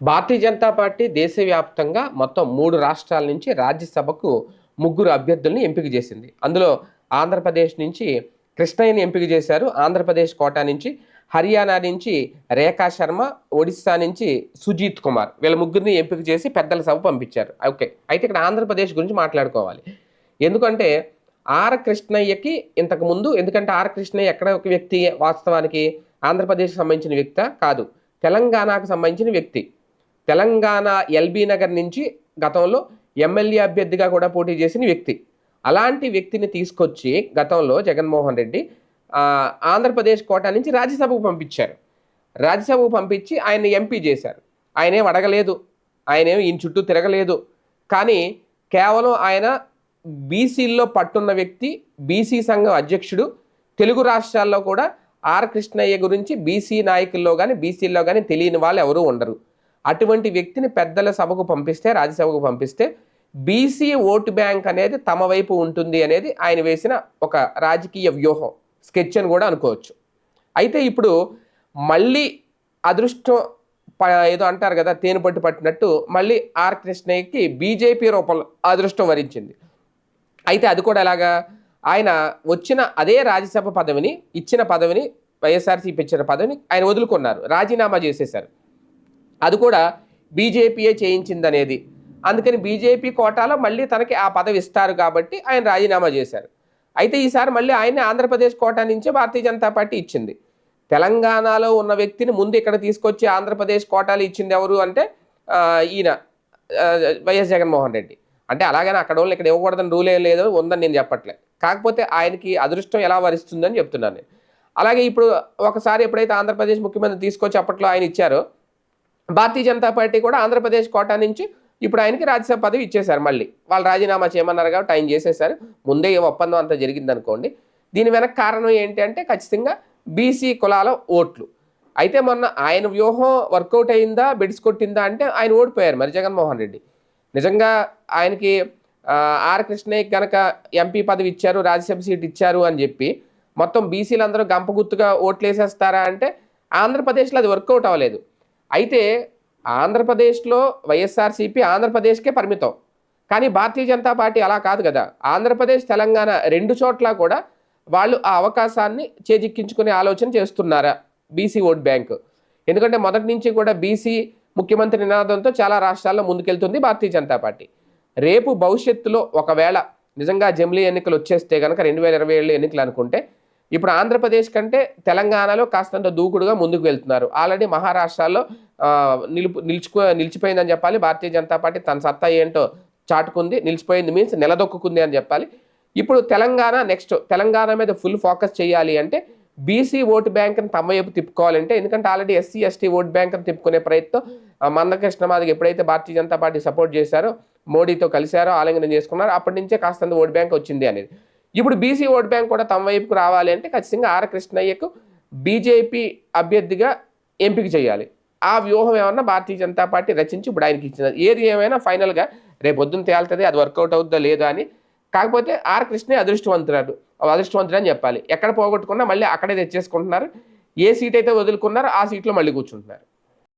Bharatiya Janata party దేశవ్యాప్తంగా మొత్తం మూడు రాష్ట్రాల నుంచి రాజ్యసభకు ముగ్గురు అభ్యర్థుల్ని ఎంపిక చేసింది. అందులో ఆంధ్రప్రదేశ్ నుంచి కృష్ణయ్యని ఎంపిక చేశారు. ఆంధ్రప్రదేశ్ కోటా నుంచి హర్యానా నుంచి రేఖా శర్మ ఒడిస్సా నుంచి సుజీత్ కుమార్. వీళ్ళ ముగ్గురిని ఎంపిక చేసి పెద్దల సభ పంపించారు. ఓకే అయితే ఇక్కడ ఆంధ్రప్రదేశ్ గురించి మాట్లాడుకోవాలి. ఎందుకంటే ఆర్ కృష్ణయ్యకి ఇంతకు ముందు ఎందుకంటే ఆర్ కృష్ణయ్య ఎక్కడ ఒక వ్యక్తి వాస్తవానికి ఆంధ్రప్రదేశ్కి సంబంధించిన వ్యక్త కాదు. తెలంగాణకు సంబంధించిన వ్యక్తి. తెలంగాణ ఎల్బీ నగర్ నుంచి గతంలో ఎమ్మెల్యే అభ్యర్థిగా కూడా పోటీ చేసిన వ్యక్తి. అలాంటి వ్యక్తిని తీసుకొచ్చి గతంలో జగన్మోహన్ రెడ్డి ఆంధ్రప్రదేశ్ కోటా నుంచి రాజ్యసభకు పంపించారు. రాజ్యసభకు పంపించి ఆయన ఎంపీ చేశారు. ఆయన ఏం అడగలేదు. ఆయన ఏమి ఈయన చుట్టూ తిరగలేదు. కానీ కేవలం ఆయన బీసీల్లో పట్టున్న వ్యక్తి బీసీ సంఘం అధ్యక్షుడు తెలుగు రాష్ట్రాల్లో కూడా ఆర్ కృష్ణయ్య గురించి బీసీ నాయకుల్లో కానీ బీసీల్లో కానీ తెలియని వాళ్ళు ఎవరూ ఉండరు. అటువంటి వ్యక్తిని పెద్దల సభకు పంపిస్తే రాజ్యసభకు పంపిస్తే బీసీ ఓటు బ్యాంక్ అనేది తమ వైపు ఉంటుంది అనేది ఆయన వేసిన ఒక రాజకీయ వ్యూహం స్కెచ్ అని కూడా అనుకోవచ్చు. అయితే ఇప్పుడు మళ్ళీ అదృష్టం ప- ఏదో అంటారు కదా తేను పట్టు పట్టినట్టు మళ్ళీ ఆర్ కృష్ణయ్యకి బీజేపీ రూపంలో అదృష్టం వరించింది. అయితే అది కూడా ఎలాగా? ఆయన వచ్చిన అదే రాజ్యసభ పదవిని ఇచ్చిన పదవిని వైఎస్ఆర్సీపీ ఇచ్చిన పదవిని ఆయన వదులుకున్నారు రాజీనామా చేసేశారు. అది కూడా బీజేపీయే చేయించిందనేది. అందుకని బీజేపీ కోటాలో మళ్ళీ తనకి ఆ పదవి ఇస్తారు కాబట్టి ఆయన రాజీనామా చేశారు. అయితే ఈసారి మళ్ళీ ఆయన్ని ఆంధ్రప్రదేశ్ కోటా నుంచే భారతీయ జనతా పార్టీ ఇచ్చింది. తెలంగాణలో ఉన్న వ్యక్తిని ముందు ఇక్కడ తీసుకొచ్చి ఆంధ్రప్రదేశ్ కోటాలు ఇచ్చింది ఎవరు అంటే ఈయన వైఎస్ జగన్మోహన్ రెడ్డి. అంటే అలాగని అక్కడ వాళ్ళు ఇక్కడ ఇవ్వకూడదని రూల్ ఏం లేదు ఉందని నేను చెప్పట్లే. కాకపోతే ఆయనకి అదృష్టం ఎలా వరిస్తుందని చెప్తున్నాను అలాగే ఇప్పుడు ఒకసారి ఎప్పుడైతే ఆంధ్రప్రదేశ్ ముఖ్యమంత్రి తీసుకొచ్చి అప్పట్లో ఆయన ఇచ్చారో భారతీయ జనతా పార్టీ కూడా ఆంధ్రప్రదేశ్ కోటా నుంచి ఇప్పుడు ఆయనకి రాజ్యసభ పదవి ఇచ్చేశారు మళ్ళీ. వాళ్ళు రాజీనామా చేయమన్నారు కాబట్టి ఆయన చేసేశారు. ముందే ఈ ఒప్పందం అంతా జరిగింది అనుకోండి దీని వెనక కారణం ఏంటి అంటే ఖచ్చితంగా బీసీ కులాల ఓట్లు. అయితే మొన్న ఆయన వ్యూహం వర్కౌట్ అయిందా బెడిసి కొట్టిందా అంటే ఆయన ఓడిపోయారు మరి జగన్మోహన్ రెడ్డి. నిజంగా ఆయనకి ఆర్ కృష్ణయ్య కనుక ఎంపీ పదవి ఇచ్చారు రాజ్యసభ సీట్ ఇచ్చారు అని చెప్పి మొత్తం బీసీలు అందరూ గంపగుత్తుగా ఓట్లు వేసేస్తారా అంటే ఆంధ్రప్రదేశ్లో అది వర్కౌట్ అవ్వలేదు. అయితే ఆంధ్రప్రదేశ్లో వైఎస్ఆర్సీపీ ఆంధ్రప్రదేశ్కే పరిమితం. కానీ భారతీయ జనతా పార్టీ అలా కాదు కదా. ఆంధ్రప్రదేశ్ తెలంగాణ రెండు చోట్ల కూడా వాళ్ళు ఆ అవకాశాన్ని చేజిక్కించుకునే ఆలోచన చేస్తున్నారా బీసీ ఓట్ బ్యాంక్. ఎందుకంటే మొదటి నుంచి కూడా బీసీ ముఖ్యమంత్రి నినాదంతో చాలా రాష్ట్రాల్లో ముందుకెళ్తుంది భారతీయ జనతా పార్టీ. రేపు భవిష్యత్తులో ఒకవేళ నిజంగా జమిలీ ఎన్నికలు వచ్చేస్తే కనుక రెండు వేల ఇరవై ఏళ్ళు ఎన్నికలు అనుకుంటే ఇప్పుడు ఆంధ్రప్రదేశ్ కంటే తెలంగాణలో కాస్తంత దూకుడుగా ముందుకు వెళ్తున్నారు. ఆల్రెడీ మహారాష్ట్రలో నిలుపు నిలుచుకో నిలిచిపోయిందని చెప్పాలి. భారతీయ జనతా పార్టీ తన సత్తా ఏంటో చాటుకుంది. నిలిచిపోయింది మీన్స్ నిలదొక్కుంది అని చెప్పాలి. ఇప్పుడు తెలంగాణ నెక్స్ట్ తెలంగాణ మీద ఫుల్ ఫోకస్ చేయాలి అంటే బీసీ ఓటు బ్యాంక్ని తమ వైపు తిప్పుకోవాలంటే ఎందుకంటే ఆల్రెడీ ఎస్సీ ఎస్టీ ఓటు బ్యాంక్ని తిప్పుకునే ప్రయత్నం మందకృష్ణ మాదిగ ఎప్పుడైతే భారతీయ జనతా పార్టీ సపోర్ట్ చేశారో మోడీతో కలిశారో ఆలింగనం చేసుకున్నారో అప్పటి నుంచే కాస్తంత ఓటు బ్యాంక్ వచ్చింది అనేది. ఇప్పుడు బీసీ ఓటు బ్యాంక్ కూడా తమ వైపుకు రావాలి అంటే ఖచ్చితంగా ఆర్ కృష్ణయ్యకు బీజేపీ అభ్యర్థిగా ఎంపిక చేయాలి. ఆ వ్యూహం ఏమన్నా భారతీయ జనతా పార్టీ రచించి ఇప్పుడు ఆయనకి ఇచ్చినది ఏది ఏమైనా ఫైనల్గా రేపు పొద్దున్న తేలుతుంది అది వర్కౌట్ అవుతుందో లేదా అని. కాకపోతే ఆర్ కృష్ణ అదృష్టవంతురాడు అదృష్టవంతుడు అని చెప్పాలి. ఎక్కడ పోగొట్టుకున్నా మళ్ళీ అక్కడే తెచ్చేసుకుంటున్నారు. ఏ సీట్ అయితే వదులుకున్నారో ఆ సీట్లో మళ్ళీ కూర్చుంటున్నారు.